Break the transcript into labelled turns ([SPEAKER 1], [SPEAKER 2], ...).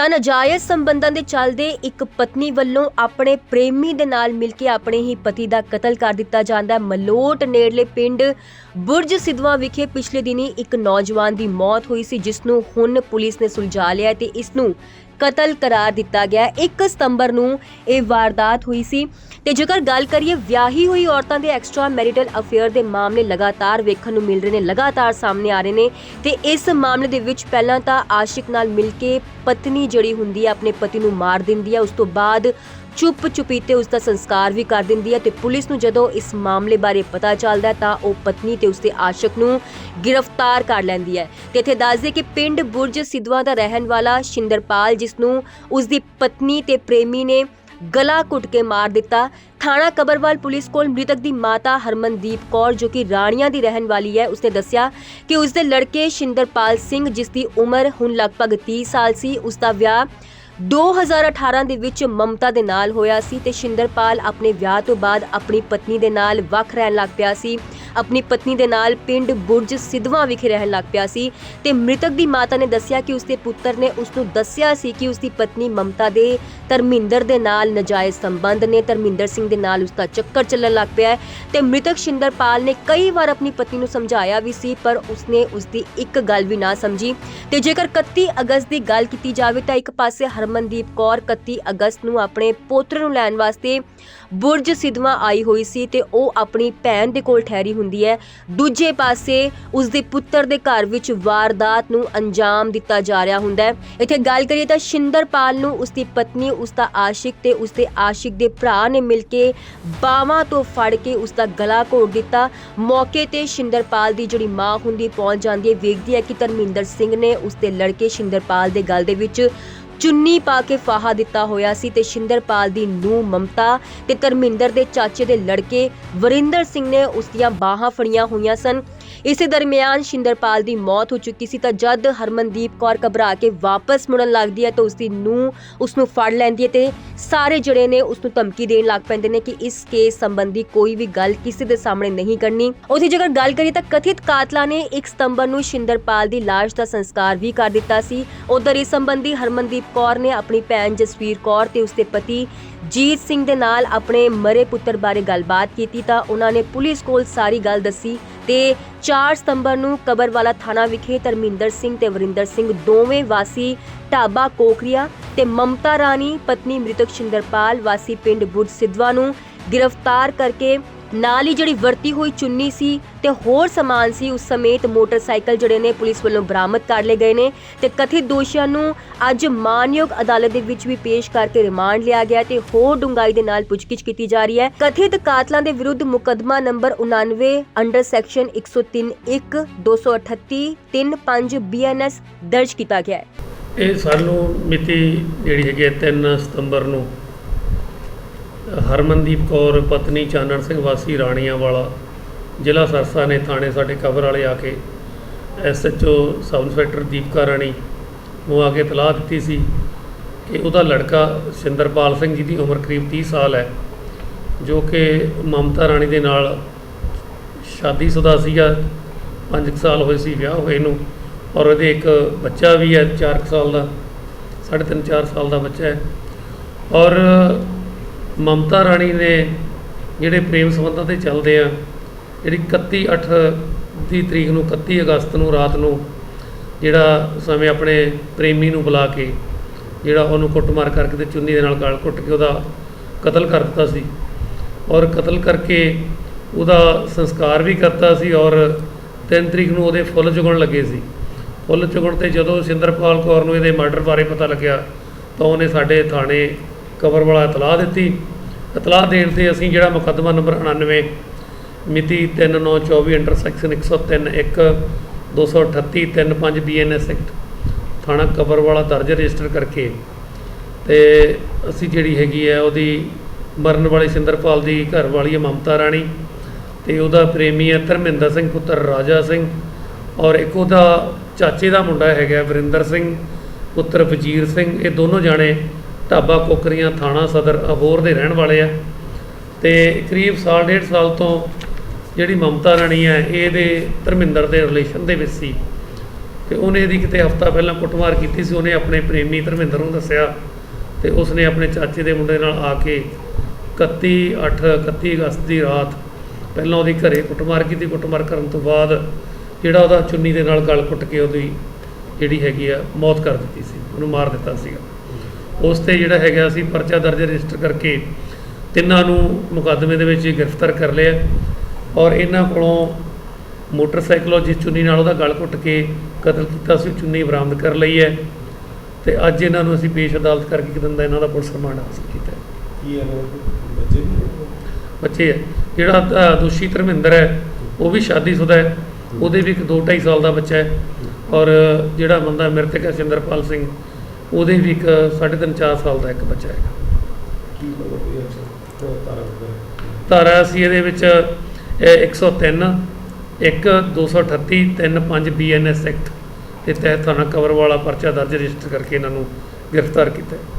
[SPEAKER 1] ਤਾਂ ਨਾਜਾਇਜ਼ ਸੰਬੰਧਾਂ ਦੇ ਚੱਲਦੇ ਇੱਕ ਪਤਨੀ ਵੱਲੋਂ ਆਪਣੇ ਪ੍ਰੇਮੀ ਦੇ ਨਾਲ ਮਿਲ ਕੇ ਆਪਣੇ ਹੀ ਪਤੀ ਦਾ ਕਤਲ ਕਰ ਦਿੱਤਾ ਜਾਂਦਾ ਹੈ। ਮਲੋਟ ਨੇੜਲੇ ਪਿੰਡ ਬੁਰਜ ਸਿਧਵਾ ਵਿਖੇ ਪਿਛਲੇ ਦਿਨੀ ਇੱਕ ਨੌਜਵਾਨ ਦੀ ਮੌਤ ਹੋਈ ਸੀ, ਜਿਸ ਨੂੰ ਹੁਣ ਪੁਲਿਸ ਨੇ ਸੁਲਝਾ ਲਿਆ ਤੇ ਇਸ ਨੂੰ ਕਤਲ ਕਰਾਰ ਦਿੱਤਾ ਗਿਆ ਹੈ। 1 ਸਤੰਬਰ ਨੂੰ ਇਹ ਵਾਰਦਾਤ ਹੋਈ ਸੀ। ਤੇ ਜੇਕਰ ਗੱਲ ਕਰੀਏ ਵਿਆਹੀ ਹੋਈ ਔਰਤਾਂ ਦੇ ਐਕਸਟਰਾ ਮੈਰਿਟਲ ਅਫੇਅਰ ਦੇ ਮਾਮਲੇ ਲਗਾਤਾਰ ਵੇਖਣ ਨੂੰ ਮਿਲ ਰਹੇ ਨੇ, ਲਗਾਤਾਰ ਸਾਹਮਣੇ ਆ ਰਹੇ ਨੇ। ਤੇ ਇਸ ਮਾਮਲੇ ਦੇ ਵਿੱਚ ਪਹਿਲਾਂ ਤਾਂ ਆਸ਼ਿਕ ਨਾਲ ਮਿਲ ਕੇ ਪਤਨੀ ਜਿਹੜੀ ਹੁੰਦੀ ਹੈ, ਆਪਣੇ ਪਤੀ ਨੂੰ ਮਾਰ ਦਿੰਦੀ ਹੈ। ਉਸ ਤੋਂ ਬਾਅਦ ਚੁੱਪ ਚੁਪੀਤੇ ਉਸ ਦਾ ਸੰਸਕਾਰ ਵੀ ਕਰ ਦਿੰਦੀ ਹੈ ਤੇ ਪੁਲਿਸ ਨੂੰ ਜਦੋਂ ਇਸ ਮਾਮਲੇ ਬਾਰੇ ਪਤਾ ਚੱਲਦਾ ਤਾਂ ਉਹ ਪਤਨੀ ਤੇ ਉਸਦੇ ਆਸ਼ਿਕ ਨੂੰ ਗ੍ਰਿਫਤਾਰ ਕਰ ਲੈਂਦੀ ਹੈ। ਤੇ ਇੱਥੇ ਦੱਸਦੇ ਕਿ ਪਿੰਡ ਬੁਰਜ ਸਿਧਵਾ ਦਾ ਰਹਿਣ ਵਾਲਾ ਸ਼ਿੰਦਰਪਾਲ, ਜਿਸ ਨੂੰ ਉਸ ਦੀ ਪਤਨੀ ਤੇ ਪ੍ਰੇਮੀ ਨੇ ਗਲਾ ਘੁੱਟ ਕੇ ਮਾਰ ਦਿੱਤਾ, ਥਾਣਾ ਕਬਰਵਾਲ ਪੁਲਿਸ ਕੋਲ ਮ੍ਰਿਤਕ ਦੀ ਮਾਤਾ ਹਰਮਨਦੀਪ ਕੌਰ, ਜੋ ਕਿ ਰਾਣੀਆਂ ਦੀ ਰਹਿਣ ਵਾਲੀ ਹੈ, ਉਸਨੇ ਦੱਸਿਆ ਕਿ ਉਸਦੇ ਲੜਕੇ ਸ਼ਿੰਦਰਪਾਲ ਸਿੰਘ, ਜਿਸ ਦੀ ਉਮਰ ਹੁਣ ਲਗਭਗ 30 ਸਾਲ ਸੀ ਉਸ ਦਾ ਵਿਆਹ 2018 ਦੇ ਵਿੱਚ ਮਮਤਾ ਦੇ ਨਾਲ ਹੋਇਆ ਸੀ ਤੇ ਸ਼ਿੰਦਰਪਾਲ ਆਪਣੇ ਵਿਆਹ ਤੋਂ ਬਾਅਦ ਆਪਣੀ ਪਤਨੀ ਦੇ ਨਾਲ ਵੱਖ ਰਹਿਣ ਲੱਗ ਪਿਆ ਸੀ। ਆਪਣੀ ਪਤਨੀ ਦੇ ਨਾਲ ਪਿੰਡ ਬੁਰਜ ਸਿਧਵਾ ਵਿਖੇ ਰਹਿਣ ਲੱਗ ਪਿਆ ਸੀ ਤੇ ਮ੍ਰਿਤਕ ਦੀ ਮਾਤਾ ਨੇ ਦੱਸਿਆ ਕਿ ਉਸਦੇ ਪੁੱਤਰ ਨੇ ਉਸ ਨੂੰ ਦੱਸਿਆ ਸੀ ਕਿ ਉਸਦੀ ਪਤਨੀ ਮਮਤਾ ਦੇ ਧਰਮਿੰਦਰ ਦੇ ਨਾਲ ਨਜਾਇਜ਼ ਸੰਬੰਧ ਨੇ। ਧਰਮਿੰਦਰ ਸਿੰਘ ਦੇ ਨਾਲ ਉਸਦਾ ਚੱਕਰ ਚੱਲਣ ਲੱਗ ਪਿਆ ਹੈ ਤੇ ਮ੍ਰਿਤਕ ਸ਼ਿੰਦਰਪਾਲ ਨੇ ਕਈ ਵਾਰ ਆਪਣੀ ਪਤਨੀ ਨੂੰ ਸਮਝਾਇਆ ਵੀ ਸੀ, ਪਰ ਉਸਨੇ ਉਸਦੀ ਇੱਕ ਗੱਲ ਵੀ ਨਾ ਸਮਝੀ ਤੇ ਜੇਕਰ 31 ਅਗਸਤ ਦੀ ਗੱਲ ਕੀਤੀ ਜਾਵੇ ਤਾਂ ਇੱਕ ਪਾਸੇ ਹਰ ਹਰਮਨਦੀਪ ਕੌਰ 31 ਅਗਸਤ ਨੂੰ ਆਪਣੇ ਪੋਤਰੇ ਨੂੰ ਲੈਣ ਵਾਸਤੇ ਬੁਰਜ ਸਿਧਵਾ ਆਈ ਹੋਈ ਸੀ ਤੇ ਉਹ ਆਪਣੀ ਭੈਣ ਦੇ ਕੋਲ ਠਹਿਰੀ ਹੁੰਦੀ ਹੈ। ਦੂਜੇ ਪਾਸੇ ਉਸਦੇ ਪੁੱਤਰ ਦੇ ਘਰ ਵਿੱਚ ਵਾਰਦਾਤ ਨੂੰ ਅੰਜਾਮ ਦਿੱਤਾ ਜਾ ਰਿਹਾ ਹੁੰਦਾ ਹੈ। ਇੱਥੇ ਗੱਲ ਕਰੀਏ ਤਾਂ ਸ਼ਿੰਦਰਪਾਲ ਨੂੰ ਉਸਦੀ ਪਤਨੀ, ਉਸਦਾ ਆਸ਼ਿਕ ਤੇ ਉਸਦੇ ਆਸ਼ਿਕ ਦੇ ਭਰਾ ਨੇ ਮਿਲ ਕੇ ਬਾਹਾਂ ਤੋਂ ਫੜ ਕੇ ਉਸਦਾ ਗਲਾ ਘੋਟ ਦਿੱਤਾ। ਮੌਕੇ ਤੇ ਸ਼ਿੰਦਰਪਾਲ ਦੀ ਜਿਹੜੀ ਮਾਂ ਹੁੰਦੀ ਪਹੁੰਚ ਜਾਂਦੀ ਹੈ, ਵੇਖਦੀ ਹੈ ਕਿ ਧਰਮਿੰਦਰ ਸਿੰਘ ਨੇ ਉਸਦੇ ਲੜਕੇ ਸ਼ਿੰਦਰਪਾਲ ਦੇ ਗਲ ਦੇ ਵਿੱਚ ਚੁੰਨੀ ਪਾ ਕੇ ਫਾਹਾ ਦਿੱਤਾ ਹੋਇਆ ਸੀ ਤੇ ਸ਼ਿੰਦਰਪਾਲ ਦੀ ਨੂੰ ਮਮਤਾ ਤੇ ਧਰਮਿੰਦਰ ਦੇ ਚਾਚੇ ਦੇ ਲੜਕੇ ਵਰਿੰਦਰ ਸਿੰਘ ਨੇ ਉਸ ਦੀਆਂ ਬਾਹਾਂ ਫੜੀਆਂ ਹੋਈਆਂ ਸਨ। ਇਸੇ ਦਰਮਿਆਨ ਸ਼ਿੰਦਰਪਾਲ ਦੀ ਮੌਤ ਹੋ ਚੁੱਕੀ ਸੀ ਤਾਂ ਜਦ ਹਰਮਨਦੀਪ ਕੌਰ ਘਬਰਾ ਕੇ ਵਾਪਸ ਮੁੜਨ ਲੱਗਦੀ ਹੈ ਤਾਂ ਉਸ ਦੀ ਨੂੰਹ ਉਸ ਨੂੰ ਫੜ ਲੈਂਦੀ ਹੈ ਤੇ ਸਾਰੇ ਜਿਹੜੇ ਨੇ ਉਸ ਨੂੰ ਧਮਕੀ ਦੇਣ ਲੱਗ ਪੈਂਦੇ ਨੇ ਕਿ ਇਸ ਕੇਸ ਸੰਬੰਧੀ ਕੋਈ ਵੀ ਗੱਲ ਕਿਸੇ ਦੇ ਸਾਹਮਣੇ ਨਹੀਂ ਕਰਨੀ। ਉਹਦੀ ਜੇਕਰ ਗੱਲ ਕਰੀਏ ਤਾਂ ਕਥਿਤ ਕਾਤਲਾਂ ਨੇ 1 ਸਤੰਬਰ ਨੂੰ ਸ਼ਿੰਦਰਪਾਲ ਦੀ ਲਾਸ਼ ਦਾ ਸੰਸਕਾਰ ਵੀ ਕਰ ਦਿੱਤਾ ਸੀ। ਉਧਰ ਇਸ ਸੰਬੰਧੀ ਹਰਮਨਦੀਪ ਕੌਰ ਨੇ ਆਪਣੀ ਭੈਣ ਜਸਵੀਰ ਕੌਰ ਤੇ ਉਸਦੇ ਪਤੀ ਜੀਤ ਸਿੰਘ ਦੇ ਨਾਲ ਆਪਣੇ ਮਰੇ ਪੁੱਤਰ ਬਾਰੇ ਗੱਲਬਾਤ ਕੀਤੀ ਤਾਂ ਉਹਨਾਂ ਨੇ ਪੁਲਿਸ ਕੋਲ ਸਾਰੀ ਗੱਲ ਦੱਸੀ ਤੇ 4 ਸਤੰਬਰ ਨੂੰ ਕਬਰਵਾਲਾ ਥਾਣਾ ਵਿਖੇ ਧਰਮਿੰਦਰ ਸਿੰਘ ਤੇ ਵਰਿੰਦਰ ਸਿੰਘ ਦੋਵੇਂ ਵਾਸੀ ਢਾਬਾ ਕੋਖਰੀਆ ਤੇ ਮਮਤਾ ਰਾਣੀ, ਪਤਨੀ ਮ੍ਰਿਤਕ ਸ਼ਿੰਦਰਪਾਲ ਵਾਸੀ ਪਿੰਡ ਬੁਰਜ ਸਿੱਧਵਾ ਨੂੰ ਗ੍ਰਿਫਤਾਰ ਕਰਕੇ ਨਾਲ ਹੀ ਜਿਹੜੀ ਵਰਤੀ ਹੋਈ ਚੁੰਨੀ ਸੀ ਤੇ ਹੋਰ ਸਮਾਨ ਸੀ, ਉਸ ਸਮੇਤ ਮੋਟਰਸਾਈਕਲ ਜਿਹੜੇ ਨੇ ਪੁਲਿਸ ਵੱਲੋਂ ਬਰਾਮਦ ਕਰ ਲਏ ਗਏ ਨੇ ਤੇ ਕਥਿਤ ਦੋਸ਼ੀਆਂ ਨੂੰ ਅੱਜ ਮਾਨਯੋਗ ਅਦਾਲਤ ਦੇ ਵਿੱਚ ਵੀ ਪੇਸ਼ ਕਰਕੇ ਰਿਮਾਂਡ ਲਿਆ ਗਿਆ ਤੇ ਹੋਰ ਡੂੰਘਾਈ ਦੇ ਨਾਲ ਪੁੱਛਗਿੱਛ ਕੀਤੀ ਜਾ ਰਹੀ ਹੈ। ਕਥਿਤ ਕਾਤਲਾਂ ਦੇ ਵਿਰੁੱਧ ਮੁਕੱਦਮਾ ਨੰਬਰ 99 ਅੰਡਰ ਸੈਕਸ਼ਨ 103 1 238 35 ਬੀਐਨਐਸ ਦਰਜ ਕੀਤਾ ਗਿਆ ਹੈ।
[SPEAKER 2] ਇਹ ਸਾਨੂੰ ਮਿਤੀ ਜਿਹੜੀ ਹੈਗੀ 3 ਸਤੰਬਰ ਨੂੰ ਹਰਮਨਦੀਪ ਕੌਰ, ਪਤਨੀ ਚਾਨਣ ਸਿੰਘ ਵਾਸੀ ਰਾਣੀਆਂ ਵਾਲਾ ਜ਼ਿਲ੍ਹਾ ਸਰਸਾ ਨੇ ਥਾਣੇ ਸਾਡੇ ਕਵਰ ਵਾਲੇ ਆ ਕੇ ਐਸਐਚਓ ਸਬ ਇੰਸਪੈਕਟਰ ਦੀਪਕਾ ਰਾਣੀ ਨੂੰ ਆ ਕੇ ਇਤਲਾਹ ਦਿੱਤੀ ਸੀ ਕਿ ਉਹਦਾ ਲੜਕਾ ਸਿੰਦਰਪਾਲ ਸਿੰਘ ਜੀ ਦੀ ਉਮਰ ਕਰੀਬ 30 ਸਾਲ ਹੈ, ਜੋ ਕਿ ਮਮਤਾ ਰਾਣੀ ਦੇ ਨਾਲ ਸ਼ਾਦੀशुदा ਸੀਗਾ 5 ਸਾਲ ਹੋਏ ਸੀ ਵਿਆਹ ਹੋਏ ਨੂੰ ਔਰ ਉਹਦੇ ਇੱਕ ਬੱਚਾ ਵੀ ਹੈ 4 ਸਾਲ ਦਾ 3.5 4 ਸਾਲ ਦਾ ਬੱਚਾ ਹੈ ਔਰ ਮਮਤਾ ਰਾਣੀ ਨੇ ਜਿਹੜੇ ਪ੍ਰੇਮ ਸੰਬੰਧਾਂ ਤੇ ਚੱਲਦੇ ਆ, ਜਿਹੜੀ 31 8 ਦੀ ਤਰੀਕ ਨੂੰ 31 ਅਗਸਤ ਨੂੰ ਰਾਤ ਨੂੰ ਜਿਹੜਾ ਸਮੇਂ ਆਪਣੇ ਪ੍ਰੇਮੀ ਨੂੰ ਬੁਲਾ ਕੇ ਜਿਹੜਾ ਉਹਨੂੰ ਕੁੱਟਮਾਰ ਕਰਕੇ ਤੇ ਚੁੰਨੀ ਦੇ ਨਾਲ ਗਲ ਕੁੱਟ ਕੇ ਉਹਦਾ ਕਤਲ ਕਰ ਦਿੱਤਾ ਸੀ ਔਰ ਕਤਲ ਕਰਕੇ ਉਹਦਾ ਸੰਸਕਾਰ ਵੀ ਕਰਤਾ ਸੀ ਔਰ 3 ਤਰੀਕ ਨੂੰ ਉਹਦੇ ਫੁੱਲ ਚੁਗਣ ਲੱਗੇ ਸੀ। ਫੁੱਲ ਚੁਗਣ ਤੇ ਜਦੋਂ ਸਿੰਦਰਪਾਲ ਕੌਰ ਨੂੰ ਇਹਦੇ ਮਰਡਰ ਬਾਰੇ ਪਤਾ ਲੱਗਿਆ ਤਾਂ ਉਹਨੇ ਸਾਡੇ ਥਾਣੇ ਕਬਰ ਵਾਲਾ ਇਤਲਾਹ ਦਿੱਤੀ। ਇਤਲਾਹ ਦੇਣ ਤੇ ਅਸੀਂ ਜਿਹੜਾ ਮੁਕੱਦਮਾ ਨੰਬਰ 99 ਮਿਤੀ 3924 ਅੰਡਰ ਸੈਕਸ਼ਨ 103 1 238 35 ਬੀਐਨਐਸ ਐਕਟ ਥਾਣਾ ਕਬਰ ਵਾਲਾ ਦਰਜ ਰਜਿਸਟਰ ਕਰਕੇ ਤੇ ਅਸੀਂ ਜਿਹੜੀ ਹੈਗੀ ਹੈ ਉਹਦੀ ਮਰਨ ਵਾਲੀ ਸਿੰਦਰਪਾਲ ਦੀ ਘਰ ਵਾਲੀ ਹੈ ਮਮਤਾ ਰਾਣੀ ਤੇ ਉਹਦਾ ਪ੍ਰੇਮੀ ਹੈ ਧਰਮਿੰਦਰ ਸਿੰਘ ਪੁੱਤਰ ਰਾਜਾ ਸਿੰਘ ਔਰ ਇੱਕ ਉਹਦਾ ਚਾਚੇ ਦਾ ਮੁੰਡਾ ਹੈਗਾ ਵਰਿੰਦਰ ਸਿੰਘ, ਪੁੱਤਰ ਵਜੀਰ ਸਿੰਘ, ਇਹ ਦੋਨੋਂ ਜਾਣੇ ਢਾਬਾ ਕੋਕਰੀਆਂ ਥਾਣਾ ਸਦਰ ਅਬੋਰ ਦੇ ਰਹਿਣ ਵਾਲੇ ਆ। ਤੇ ਕਰੀਬ ਸਾਲ, ਡੇਢ ਸਾਲ ਤੋਂ ਜਿਹੜੀ ਮਮਤਾ ਰਾਣੀ ਹੈ ਇਹਦੇ, ਧਰਮਿੰਦਰ ਦੇ ਰਿਲੇਸ਼ਨ ਦੇ ਵਿੱਚ ਸੀ। ਤੇ ਉਹਨੇ ਇਹਦੀ ਕਿਤੇ ਹਫਤਾ ਪਹਿਲਾਂ ਕੁੱਟਮਾਰ ਕੀਤੀ ਸੀ। ਉਹਨੇ ਆਪਣੇ ਪ੍ਰੇਮੀ ਧਰਮਿੰਦਰ ਨੂੰ ਦੱਸਿਆ ਤੇ ਉਸਨੇ ਆਪਣੇ ਚਾਚੇ ਦੇ ਮੁੰਡੇ ਨਾਲ ਆ ਕੇ 31 8 31 ਅਗਸਤ ਦੀ ਰਾਤ ਪਹਿਲਾਂ ਉਹਦੀ ਘਰੇ ਕੁੱਟਮਾਰ ਕੀਤੀ। ਕੁੱਟਮਾਰ ਕਰਨ ਤੋਂ ਬਾਅਦ ਜਿਹੜਾ ਉਹਦਾ ਚੁੰਨੀ ਦੇ ਨਾਲ ਗਲ ਕੁੱਟ ਕੇ ਉਹਦੀ ਜਿਹੜੀ ਹੈਗੀ ਆ, ਮੌਤ ਕਰ ਦਿੱਤੀ ਸੀ। ਉਹਨੂੰ ਮਾਰ ਦਿੱਤਾ ਸੀਗਾ। ਉਸ ਤੇ ਜਿਹੜਾ ਹੈਗਾ ਅਸੀਂ ਪਰਚਾ ਦਰਜ ਰਜਿਸਟਰ ਕਰਕੇ ਤਿੰਨਾਂ ਨੂੰ ਮੁਕੱਦਮੇ ਦੇ ਵਿੱਚ ਗ੍ਰਿਫਤਾਰ ਕਰ ਲਿਆ। ਔਰ ਇਹਨਾਂ ਕੋਲੋਂ ਮੋਟਰਸਾਈਕਲ ਔਰ ਜਿਸ ਚੁੰਨੀ ਨਾਲ ਉਹਦਾ ਗਲ ਘੁੱਟ ਕੇ ਕਤਲ ਕੀਤਾ ਸੀ ਚੁੰਨੀ ਬਰਾਮਦ ਕਰ ਲਈ ਹੈ। ਤੇ ਅੱਜ ਇਹਨਾਂ ਨੂੰ ਅਸੀਂ ਪੇਸ਼ ਅਦਾਲਤ ਕਰਕੇ ਇੱਕ ਦਿਨ ਦਾ ਇਹਨਾਂ ਦਾ ਪੁਲਿਸ ਰਿਮਾਂਡ ਹਾਸਲ ਕੀਤਾ
[SPEAKER 3] ਕੀ ਹੈ ਬੱਚੇ
[SPEAKER 2] ਬੱਚੇ ਹੈ। ਜਿਹੜਾ ਦੋਸ਼ੀ ਧਰਮਿੰਦਰ ਹੈ ਉਹ ਵੀ ਸ਼ਾਦੀशुदा ਹੈ। ਉਹਦੇ ਵੀ ਇੱਕ 2.5 ਸਾਲ ਦਾ ਬੱਚਾ ਹੈ। ਔਰ ਜਿਹੜਾ ਬੰਦਾ ਮ੍ਰਿਤਕ ਹੈ ਸਿੰਦਰਪਾਲ ਸਿੰਘ ਉਹਦੇ ਵੀ ਇੱਕ 3.5 4 ਸਾਲ ਦਾ ਇੱਕ ਬੱਚਾ ਹੈ
[SPEAKER 3] ਕੀ ਮਤਲਬ ਇਹ ਅੱਛਾ ਤਾਰਾ
[SPEAKER 2] ਧਾਰਾ ਅਸੀਂ ਇਹਦੇ ਵਿੱਚ ਇਹ 103 1 238 35 ਬੀਐਨਐਸ ਐਕਟ ਦੇ ਤਹਿਤ ਥਾਣਾ ਕਵਰ ਵਾਲਾ ਪਰਚਾ ਦਰਜ ਰਜਿਸਟਰ ਕਰਕੇ ਇਹਨਾਂ ਨੂੰ ਗ੍ਰਿਫਤਾਰ ਕੀਤਾ ਹੈ।